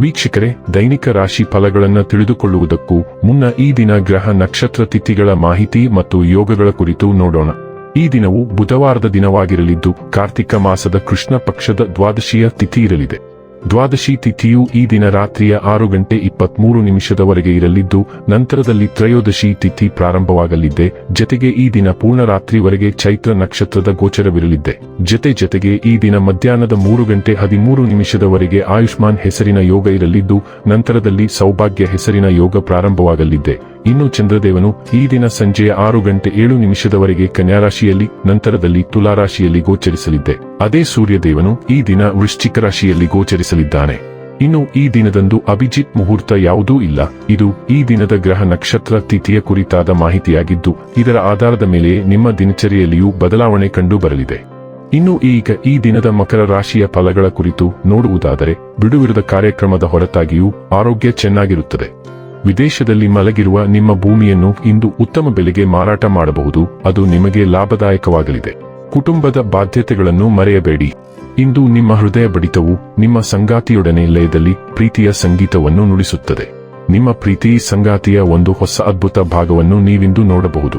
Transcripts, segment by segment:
ವೀಕ್ಷಕರೇ, ದೈನಿಕ ರಾಶಿ ಫಲಗಳನ್ನು ತಿಳಿದುಕೊಳ್ಳುವುದಕ್ಕೂ ಮುನ್ನ ಈ ದಿನ ಗ್ರಹ ನಕ್ಷತ್ರ ತಿಥಿಗಳ ಮಾಹಿತಿ ಮತ್ತು ಯೋಗಗಳ ಕುರಿತು ನೋಡೋಣ. ಈ ದಿನವು ಬುಧವಾರದ ದಿನವಾಗಿರಲಿದ್ದು, ಕಾರ್ತಿಕ ಮಾಸದ ಕೃಷ್ಣ ಪಕ್ಷದ ದ್ವಾದಶಿಯ ತಿಥಿ ಇರಲಿದೆ. ದ್ವಾದಶಿ ತಿಥಿಯು ಈ ದಿನ ರಾತ್ರಿಯ ಆರು ಗಂಟೆ ಇಪ್ಪತ್ಮೂರು ನಿಮಿಷದವರೆಗೆ ಇರಲಿದ್ದು, ನಂತರದಲ್ಲಿ ತ್ರಯೋದಶಿ ತಿಥಿ ಪ್ರಾರಂಭವಾಗಲಿದ್ದೆ ಜತೆಗೆ ಈ ದಿನ ಪೂರ್ಣ ರಾತ್ರಿವರೆಗೆ ಚೈತ್ರ ನಕ್ಷತ್ರದ ಗೋಚರವಿರಲಿದ್ದೆ ಜತೆ ಜತೆಗೆ ಈ ದಿನ ಮಧ್ಯಾಹ್ನದ ಮೂರು ಗಂಟೆ ಹದಿಮೂರು ನಿಮಿಷದವರೆಗೆ ಆಯುಷ್ಮಾನ್ ಹೆಸರಿನ ಯೋಗ ಇರಲಿದ್ದು, ನಂತರದಲ್ಲಿ ಸೌಭಾಗ್ಯ ಹೆಸರಿನ ಯೋಗ ಪ್ರಾರಂಭವಾಗಲಿದ್ದೆ ಇನ್ನು ಚಂದ್ರದೇವನು ಈ ದಿನ ಸಂಜೆಯ ಆರು ಗಂಟೆ ಏಳು ನಿಮಿಷದವರೆಗೆ ಕನ್ಯಾರಾಶಿಯಲ್ಲಿ, ನಂತರದಲ್ಲಿ ತುಲಾರಾಶಿಯಲ್ಲಿ ಗೋಚರಿಸಲಿದ್ದೆ. ಅದೇ ಸೂರ್ಯದೇವನು ಈ ದಿನ ವೃಶ್ಚಿಕ ರಾಶಿಯಲ್ಲಿ ಗೋಚರಿಸಲಿದ್ದಾನೆ. ಇನ್ನು ಈ ದಿನದಂದು ಅಭಿಜಿತ್ ಮುಹೂರ್ತ ಯಾವುದೂ ಇಲ್ಲ. ಇದು ಈ ದಿನದ ಗ್ರಹ ನಕ್ಷತ್ರ ತಿಥಿಯ ಕುರಿತಾದ ಮಾಹಿತಿಯಾಗಿದ್ದು, ಇದರ ಆಧಾರದ ಮೇಲೆ ನಿಮ್ಮ ದಿನಚರಿಯಲ್ಲಿಯೂ ಬದಲಾವಣೆ ಕಂಡು ಬರಲಿದೆ ಇನ್ನು ಈಗ ಈ ದಿನದ ಮಕರ ರಾಶಿಯ ಫಲಗಳ ಕುರಿತು ನೋಡುವುದಾದರೆ, ಬಿಡುವಿರದ ಕಾರ್ಯಕ್ರಮದ ಹೊರತಾಗಿಯೂ ಆರೋಗ್ಯ ಚೆನ್ನಾಗಿರುತ್ತದೆ. ವಿದೇಶದಲ್ಲಿ ಮಲಗಿರುವ ನಿಮ್ಮ ಭೂಮಿಯನ್ನು ಇಂದು ಉತ್ತಮ ಬೆಲೆಗೆ ಮಾರಾಟ ಮಾಡಬಹುದು. ಅದು ನಿಮಗೆ ಲಾಭದಾಯಕವಾಗಲಿದೆ. ಕುಟುಂಬದ ಬಾಧ್ಯತೆಗಳನ್ನು ಮರೆಯಬೇಡಿ. ಇಂದು ನಿಮ್ಮ ಹೃದಯ ಬಡಿತವು ನಿಮ್ಮ ಸಂಗಾತಿಯೊಡನೆ ಲಯದಲ್ಲಿ ಪ್ರೀತಿಯ ಸಂಗೀತವನ್ನು ನುಡಿಸುತ್ತದೆ. ನಿಮ್ಮ ಪ್ರೀತಿ ಸಂಗಾತಿಯ ಒಂದು ಹೊಸ ಅದ್ಭುತ ಭಾಗವನ್ನು ನೀವಿಂದು ನೋಡಬಹುದು.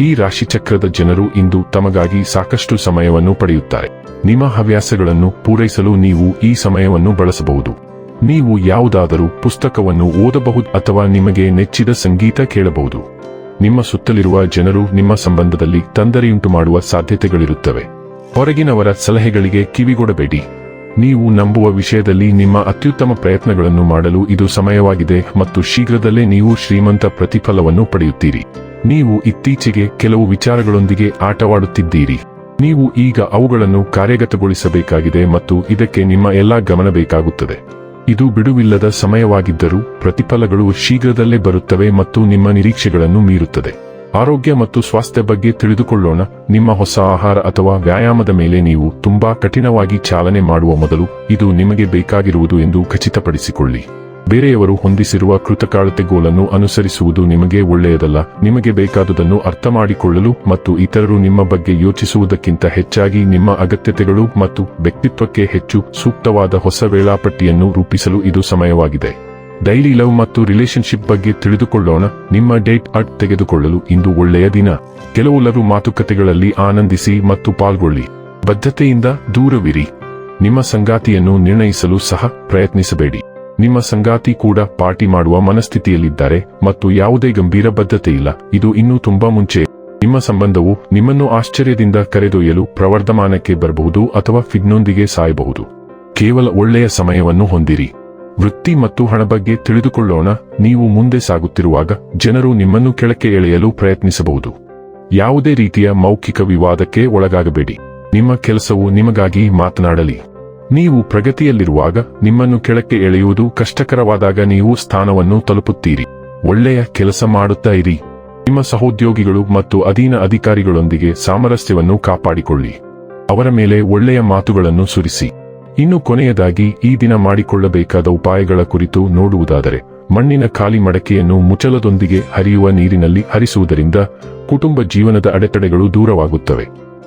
ಈ ರಾಶಿಚಕ್ರದ ಜನರು ಇಂದು ತಮಗಾಗಿ ಸಾಕಷ್ಟು ಸಮಯವನ್ನು ಪಡೆಯುತ್ತಾರೆ. ನಿಮ್ಮ ಹವ್ಯಾಸಗಳನ್ನು ಪೂರೈಸಲು ನೀವು ಈ ಸಮಯವನ್ನು ಬಳಸಬಹುದು. ನೀವು ಯಾವುದಾದರೂ ಪುಸ್ತಕವನ್ನು ಓದಬಹುದು ಅಥವಾ ನಿಮಗೆ ನೆಚ್ಚಿದ ಸಂಗೀತ ಕೇಳಬಹುದು. ನಿಮ್ಮ ಸುತ್ತಲಿರುವ ಜನರು ನಿಮ್ಮ ಸಂಬಂಧದಲ್ಲಿ ತೊಂದರೆಯುಂಟು ಮಾಡುವ ಸಾಧ್ಯತೆಗಳಿರುತ್ತವೆ. ಹೊರಗಿನವರ ಸಲಹೆಗಳಿಗೆ ಕಿವಿಗೊಡಬೇಡಿ. ನೀವು ನಂಬುವ ವಿಷಯದಲ್ಲಿ ನಿಮ್ಮ ಅತ್ಯುತ್ತಮ ಪ್ರಯತ್ನಗಳನ್ನು ಮಾಡಲು ಇದು ಸಮಯವಾಗಿದೆ ಮತ್ತು ಶೀಘ್ರದಲ್ಲೇ ನೀವು ಶ್ರೀಮಂತ ಪ್ರತಿಫಲವನ್ನು ಪಡೆಯುತ್ತೀರಿ. ನೀವು ಇತ್ತೀಚೆಗೆ ಕೆಲವು ವಿಚಾರಗಳೊಂದಿಗೆ ಆಟವಾಡುತ್ತಿದ್ದೀರಿ. ನೀವು ಈಗ ಅವುಗಳನ್ನು ಕಾರ್ಯಗತಗೊಳಿಸಬೇಕಾಗಿದೆ ಮತ್ತು ಇದಕ್ಕೆ ನಿಮ್ಮ ಎಲ್ಲಾ ಗಮನ ಬೇಕಾಗುತ್ತದೆ. ಇದು ಬಿಡುವಿಲ್ಲದ ಸಮಯವಾಗಿದ್ದರೂ ಪ್ರತಿಫಲಗಳು ಶೀಘ್ರದಲ್ಲೇ ಬರುತ್ತವೆ ಮತ್ತು ನಿಮ್ಮ ನಿರೀಕ್ಷೆಗಳನ್ನು ಮೀರುತ್ತದೆ. ಆರೋಗ್ಯ ಮತ್ತು ಸ್ವಾಸ್ಥ್ಯ ಬಗ್ಗೆ ತಿಳಿದುಕೊಳ್ಳೋಣ. ನಿಮ್ಮ ಹೊಸ ಆಹಾರ ಅಥವಾ ವ್ಯಾಯಾಮದ ಮೇಲೆ ನೀವು ತುಂಬಾ ಕಠಿಣವಾಗಿ ಚಾಲನೆ ಮಾಡುವ ಮೊದಲು ಇದು ನಿಮಗೆ ಬೇಕಾಗಿರುವುದು ಎಂದು ಖಚಿತಪಡಿಸಿಕೊಳ್ಳಿ. ಬೇರೆಯವರು ಹೊಂದಿಸಿರುವ ಕೃತಕಾಳತೆಗೋಲನ್ನು ಅನುಸರಿಸುವುದು ನಿಮಗೆ ಒಳ್ಳೆಯದಲ್ಲ. ನಿಮಗೆ ಬೇಕಾದುದನ್ನು ಅರ್ಥ ಮತ್ತು ಇತರರು ನಿಮ್ಮ ಬಗ್ಗೆ ಯೋಚಿಸುವುದಕ್ಕಿಂತ ಹೆಚ್ಚಾಗಿ ನಿಮ್ಮ ಅಗತ್ಯತೆಗಳು ಮತ್ತು ವ್ಯಕ್ತಿತ್ವಕ್ಕೆ ಹೆಚ್ಚು ಸೂಕ್ತವಾದ ಹೊಸ ವೇಳಾಪಟ್ಟಿಯನ್ನು ರೂಪಿಸಲು ಇದು ಸಮಯವಾಗಿದೆ. ಡೈಲಿ ಲವ್ ಮತ್ತು ರಿಲೇಶನ್ಶಿಪ್ ಬಗ್ಗೆ ತಿಳಿದುಕೊಳ್ಳೋಣ. ನಿಮ್ಮ ಡೇಟ್ ಅಟ್ ತೆಗೆದುಕೊಳ್ಳಲು ಇಂದು ಒಳ್ಳೆಯ ದಿನ. ಕೆಲವು ಲವ್ ಮಾತುಕತೆಗಳಲ್ಲಿ ಆನಂದಿಸಿ ಮತ್ತು ಪಾಲ್ಗೊಳ್ಳಿ. ಬದ್ಧತೆಯಿಂದ ದೂರವಿರಿ. ನಿಮ್ಮ ಸಂಗಾತಿಯನ್ನು ನಿರ್ಣಯಿಸಲು ಸಹ ಪ್ರಯತ್ನಿಸಬೇಡಿ. ನಿಮ್ಮ ಸಂಗಾತಿ ಕೂಡ ಪಾರ್ಟಿ ಮಾಡುವ ಮನಸ್ಥಿತಿಯಲ್ಲಿದ್ದಾರೆ ಮತ್ತು ಯಾವುದೇ ಗಂಭೀರ ಬದ್ಧತೆ ಇಲ್ಲ ಇದು ಇನ್ನೂ ತುಂಬಾ ಮುಂಚೆ. ನಿಮ್ಮ ಸಂಬಂಧವು ನಿಮ್ಮನ್ನು ಆಶ್ಚರ್ಯದಿಂದ ಕರೆದೊಯ್ಯಲು ಪ್ರವರ್ಧಮಾನಕ್ಕೆ ಬರಬಹುದು ಅಥವಾ ಫಿಗ್ನೊಂದಿಗೆ ಸಾಯಬಹುದು. ಕೇವಲ ಒಳ್ಳೆಯ ಸಮಯವನ್ನು ಹೊಂದಿರಿ. ವೃತ್ತಿ ಮತ್ತು ಹಣ ಬಗ್ಗೆ ತಿಳಿದುಕೊಳ್ಳೋಣ. ನೀವು ಮುಂದೆ ಸಾಗುತ್ತಿರುವಾಗ ಜನರು ನಿಮ್ಮನ್ನು ಕೆಳಕ್ಕೆ ಎಳೆಯಲು ಪ್ರಯತ್ನಿಸಬಹುದು. ಯಾವುದೇ ರೀತಿಯ ಮೌಖಿಕ ವಿವಾದಕ್ಕೆ ಒಳಗಾಗಬೇಡಿ. ನಿಮ್ಮ ಕೆಲಸವು ನಿಮಗಾಗಿ ಮಾತನಾಡಲಿ. ನೀವು ಪ್ರಗತಿಯಲ್ಲಿರುವಾಗ ನಿಮ್ಮನ್ನು ಕೆಳಕ್ಕೆ ಎಳೆಯುವುದು ಕಷ್ಟಕರವಾದಾಗ ನೀವು ಸ್ಥಾನವನ್ನು ತಲುಪುತ್ತೀರಿ. ಒಳ್ಳೆಯ ಕೆಲಸ ಮಾಡುತ್ತಾ ಇರಿ. ನಿಮ್ಮ ಸಹೋದ್ಯೋಗಿಗಳು ಮತ್ತು ಅಧೀನ ಅಧಿಕಾರಿಗಳೊಂದಿಗೆ ಸಾಮರಸ್ಯವನ್ನು ಕಾಪಾಡಿಕೊಳ್ಳಿ. ಅವರ ಮೇಲೆ ಒಳ್ಳೆಯ ಮಾತುಗಳನ್ನು ಸುರಿಸಿ. ಇನ್ನು ಕೊನೆಯದಾಗಿ, ಈ ದಿನ ಮಾಡಿಕೊಳ್ಳಬೇಕಾದ ಉಪಾಯಗಳ ಕುರಿತು ನೋಡುವುದಾದರೆ, ಮಣ್ಣಿನ ಖಾಲಿ ಮಡಕೆಯನ್ನು ಮುಚ್ಚಲದೊಂದಿಗೆ ಹರಿಯುವ ನೀರಿನಲ್ಲಿ ಹರಿಸುವುದರಿಂದ ಕುಟುಂಬ ಜೀವನದ ಅಡೆತಡೆಗಳು ದೂರವಾಗುತ್ತವೆ.